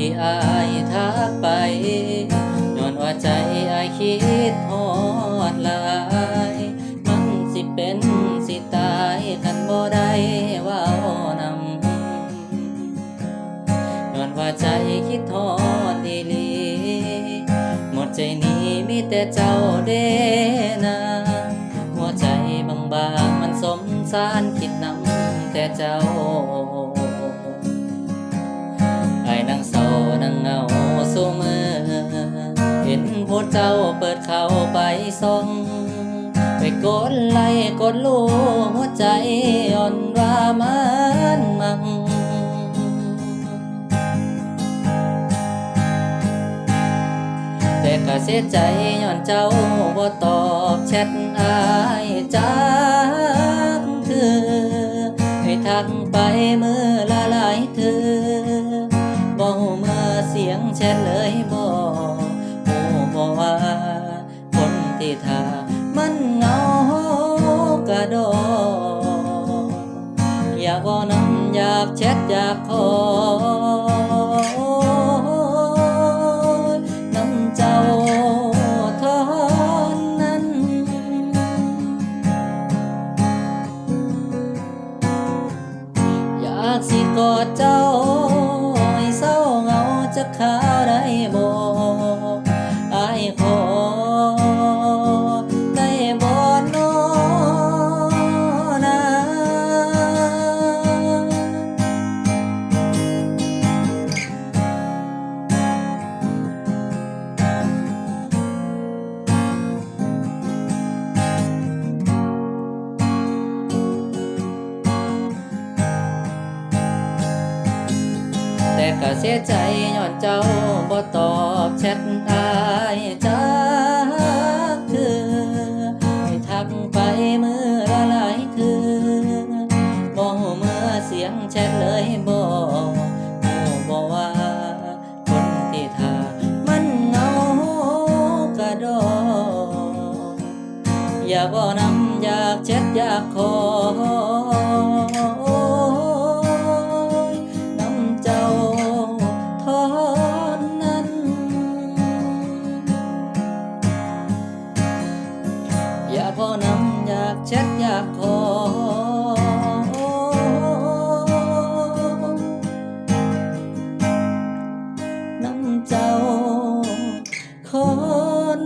ที่อายทักไปย้อนว่าใจอายคิดฮอดลายมันสิเป็นสิตายกันบ่ได้ว่านำย้อนว่าใจคิดทอดดีลีหมดใจนี้มีแต่เจ้าเด้นะหัวใจบางๆมันสมสารคิดนำแต่เจ้า โพสต์เจ้าเปิดเข้าไปส่องไปกดไลค์กดลูหัวใจอ่อนว่ามันมังแต่ก็เสียใจย้อนเจ้าบ่ตอบแชทอายจักเถือให้ทักไปมือละลาย คนที่ท่ามันเหงากระดออยากบ่นำอยากแชทอยากขอน้ำเจ้าทอนนั้น อยากสิกอดเจ้า ก็เสียใจย้อนเจ้าบ่ตอบแชทอายจักเถือให้ทักไปมือละหลายเถือบ่เมื่อเสียงแชทเลยบ่ฮู้บ่ว่าคนที่ทามันเงากระดออย่าบ่นำอยากแชทอยากขอ อยากพอน้ำอยากเช็ดอยากขอนำเจ้าคน